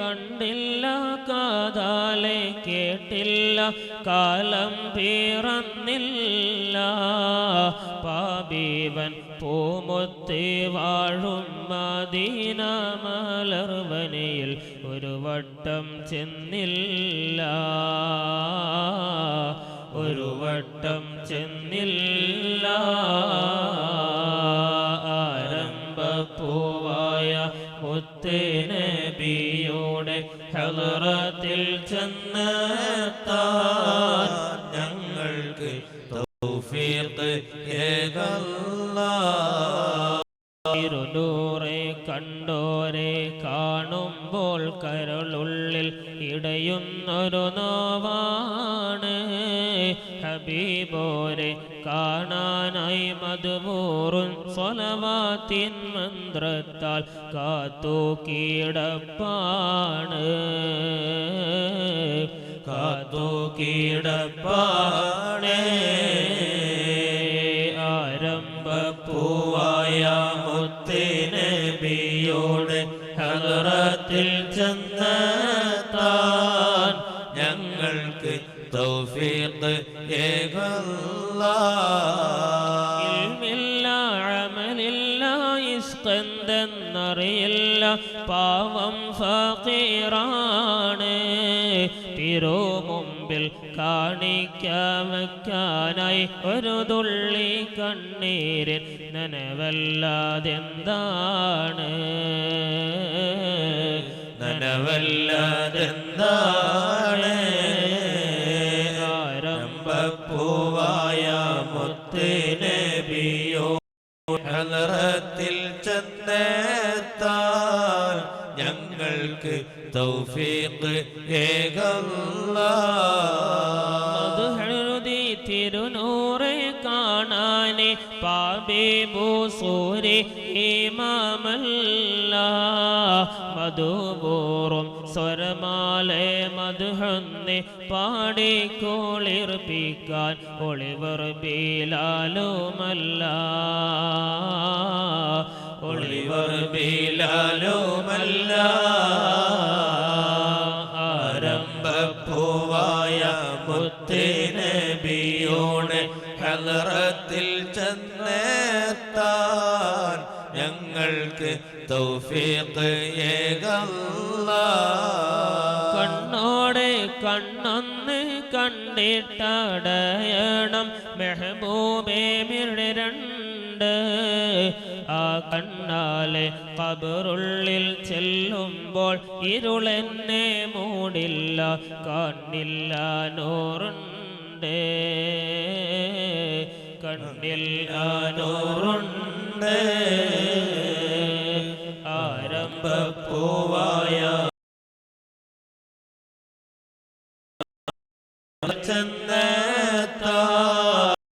കണ്ടില്ല കാതാലെ കേട്ടില്ല കാലം പിറന്നില്ല. പാപീവൻ പൂമുത്തി വാഴും മദീന മലർവനയിൽ ഒരു വട്ടം ചെന്നില്ല. ഒരു വട്ടം ചെന്നില്ല. ആരംഭ പൂവായ മുത്തേനബിയുടെ ഹലറത്തിൽ ചെന്നെത്താൻ ഞങ്ങൾക്ക് തൗഫീഖ് ഏകല്ലാ കണ്ടോരെ കാണുമ്പോൾ കരളുള്ളിൽ ഇടയുന്നൊരു നോവാണ്. ഹബീബോരെ കാണാനായി മധുമൂറും സ്വലവാത്തിൻ മന്ത്രത്താൽ കാത്തു കീടപ്പാണ്. കാത്തു കീടപ്പാണ്. ആരംഭപ്പൂവായ മുത്തിനബിയോട് ഹലറത്തിൽ ചെന്നെത്താൻ ഞങ്ങൾക്ക് തൗഫീഖ് ഏകല്ലാ അമലില്ല ഇസ്കന്തെന്നറിയില്ല പാവം ഫീറാണ് തിരോ മുമ്പിൽ കാണിക്ക വയ്ക്കാനായി ഒരു തുള്ളി കണ്ണീരിൽ നനവല്ലാതെന്താണ്? നനവല്ലാതെന്താണ്? മുത്തിനബിയോ ഹലറത്തിൽ ചെന്നെത്താൻ ഞങ്ങൾക്ക് തൗഫീഖ് ഏകല്ലാ. തിരുനൂറെ കാണാനെ പാബേബു സൂരി ഇമാമല്ല. മധുപൂറും സ്വരമാലെ മധുഹന്നെ പാടിക്കോളിർപ്പിക്കാൻ ഒളിവർ ബീലാലുമല്ല. ഒളിവർ ബീലാലുമല്ല. ആരംഭപ്പൂവായ ഹലറത്തിൽ ചെന്നെത്താൻ ഞങ്ങൾക്ക് തൗഫീഖ് ഏകല്ല. കണ്ണോടെ കണ്ണൊന്ന് കണ്ടിട്ടടയണം. മെഹബൂബേ മിഴരണ്ട് ആ കണ്ണാലെ കബറുള്ളിൽ ചെല്ലുമ്പോൾ ഇരുളെന്നെ മൂടില്ല കണ്ണില്ല നൂറുണ്ട്. കണ്ണിൽ ആരംഭ ആരംഭപ്പൂവായ ചെന്ന